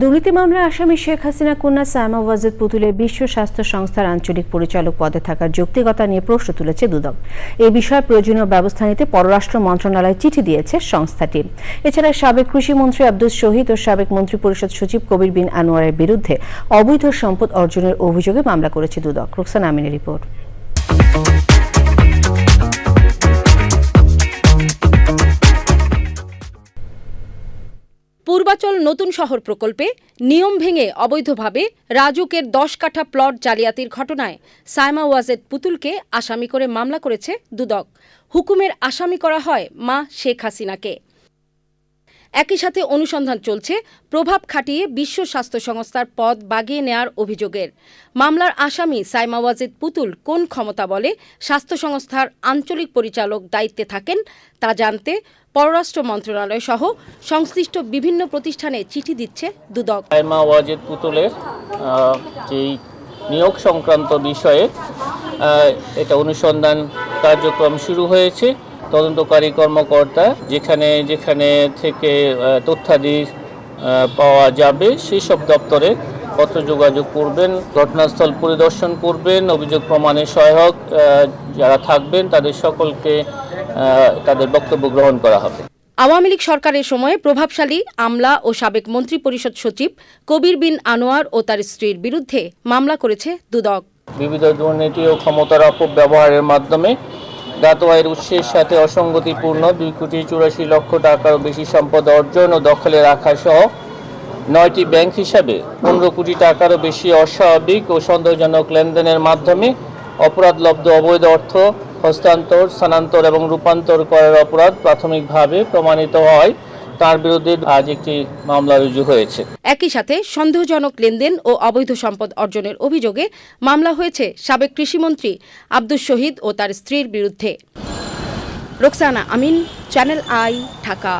দুর্নীতি মামলার আসামি শেখ হাসিনা, কন্যা সায়মা ওয়াজেদ পুতুলের বিশ্ব স্বাস্থ্য সংস্থার আঞ্চলিক পরিচালক পদে থাকার যৌক্তিকতা নিয়ে প্রশ্ন তুলেছে দুদক। এই বিষয়ে প্রয়োজনীয় ব্যবস্থা নিতে পররাষ্ট্র মন্ত্রণালয় চিঠি দিয়েছে সংস্থাটি। এছাড়া সাবেক কৃষিমন্ত্রী আব্দুল শহীদ ও সাবেক মন্ত্রিপরিষদ সচিব কবির বিন আনোয়ারের বিরুদ্ধে অবৈধ সম্পদ অর্জনের অভিযোগে মামলা করেছে দুদক। রুকসানা আমিনের রিপোর্ট। পূর্বাচল নতুন শহর প্রকল্পে নিয়ম ভেঙে অবৈধভাবে রাজুকের দশ কাঠা প্লট জালিয়াতির ঘটনায় সায়মা ওয়াজেদ পুতুলকে আসামি করে মামলা করেছে দুদক। হুকুমের আসামি করা হয় মা শেখ হাসিনাকে। একই সাথে অনুসন্ধান চলছে, প্রভাব খাটিয়ে বিশ্ব স্বাস্থ্য সংস্থার পদ বাগিয়ে নেয়ার অভিযোগের। মামলার আসামি সাইমা ওয়াজেদ পুতুল কোন ক্ষমতা বলে, স্বাস্থ্য সংস্থার আঞ্চলিক পরিচালক দায়িত্বে থাকেন তা জানতে পররাষ্ট্র মন্ত্রণালয় সহ সংশ্লিষ্ট বিভিন্ন প্রতিষ্ঠানে চিঠি দিচ্ছে দুদক। সাইমা পুতুলের নিয়োগ সংক্রান্ত বিষয়ে এটা অনুসন্ধান কার্যক্রম শুরু হয়েছে। তদন্তকারী কর্মকর্তা যেখানে যেখানে থেকে তথ্যাদি পাওয়া যাবে সেই সব দপ্তরে পত্র যোগাযোগ করবেন ঘটনাস্থল পরিদর্শন করবেন অভিযোগ প্রমাণে সহায়ক যারা থাকবেন তাদের সকলকে তাদের বক্তব্য গ্রহণ করা হবে। আওয়ামী লীগ সরকারের সময় প্রভাবশালী আমলা ও সাবেক মন্ত্রী পরিষদ সচিব কবির বিন আনোয়ার ও তার স্ত্রীর বিরুদ্ধে মামলা করেছে দুদক। বিবিধ দুর্নীতি ও ক্ষমতার অপব্যবহারের মাধ্যমে জ্ঞাত আয়ের উৎসের সাথে অসঙ্গতিপূর্ণ দুই কোটি চুরাশি লক্ষ টাকারও বেশি সম্পদ অর্জন ও দখলে রাখা সহ নয়টি ব্যাংক হিসাবে পনেরো কোটি টাকারও বেশি অস্বাভাবিক ও সন্দেহজনক লেনদেনের মাধ্যমে অপরাধলব্ধ অবৈধ অর্থ হস্তান্তর, স্থানান্তর এবং রূপান্তর করার অপরাধ প্রাথমিকভাবে প্রমাণিত হয়। তার বিরুদ্ধে আজ একটি মামলা রুজু হয়েছে। একই সাথে সন্দেহজনক লেনদেন ও অবৈধ সম্পদ অর্জনের অভিযোগে মামলা হয়েছে সাবেক কৃষিমন্ত্রী আব্দুস শহীদ ও তার স্ত্রীর বিরুদ্ধে। Roksana Amin, channel I, Dhaka.